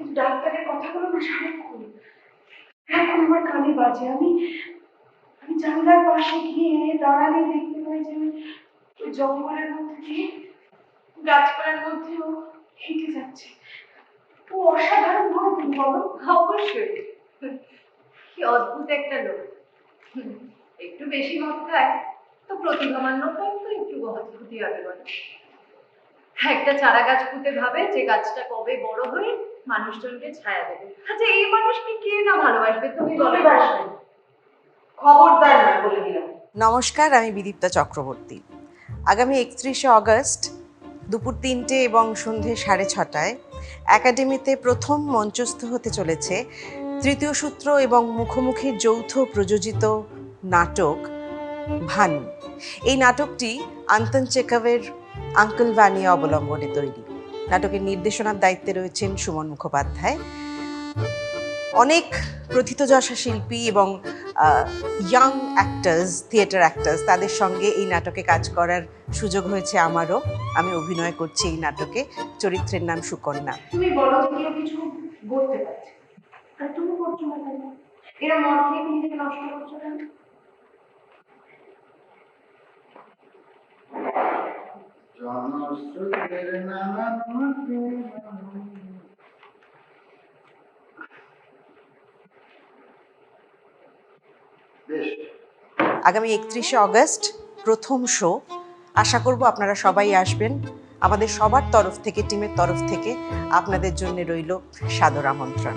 কিন্তু ডাক্তারের কথাগুলো না সারাক্ষণ এখন আমার কানে বাজে। আমি আমি জানলার পাশে গিয়ে দাঁড়ালে দেখতে পাই যে ওই জঙ্গলের মধ্যে দিয়ে, গাছপালার মধ্যে ও হেঁটে যাচ্ছে। ও অসাধারণ ভাবে তুমি বলো? অবশ্যই। কি অদ্ভুত একটা লোক। একটু বেশি মদ খায় তো প্রতিভামান লোকটাও তো একটু ক্ষতি হবে বলে একটা চারা গাছ পুঁতে ভাবে যে গাছটা কবে বড় হয়ে মানুষজনকে ছায়া দেবে। আচ্ছা এই মানুষকে কে না ভালোবাসবে? তুমি বলো। তুমি খবরদার না বলে দিলাম। নমস্কার আমি বিদীপ্তা চক্রবর্তী। আগামী একত্রিশে অগস্ট দুপুর তিনটে এবং সন্ধে সাড়ে ছটায় একাডেমিতে প্রথম মঞ্চস্থ হতে চলেছে তৃতীয় সূত্র এবং মুখোমুখির যৌথ প্রযোজিত নাটক ভানু। এই নাটকটি আন্তন চেকাভের আঙ্কেল ভানিয়া অবলম্বনে তৈরি। নাটকের নির্দেশনার দায়িত্বে রয়েছেন সুমন মুখোপাধ্যায়। অনেক প্রথিতযশা শিল্পী এবং ইয়াং অ্যাক্টার্স থিয়েটার অ্যাক্টার্স তাদের সঙ্গে এই নাটকে কাজ করার সুযোগ হয়েছে আমারও। আমি অভিনয় করছি এই নাটকে। চরিত্রের নাম সুকন্যা। তুমি বলো কেউ কিছু বলতে পারছে? আর তুমি করছ না এরা মদ খেয়ে নিজেকে নষ্ট করছ আগামী একত্রিশে অগস্ট প্রথম শো আশা করব আপনারা সবাই আসবেন। আমাদের সবার তরফ থেকে, টিমের তরফ থেকে আপনাদের জন্য রইল সাদর আমন্ত্রণ।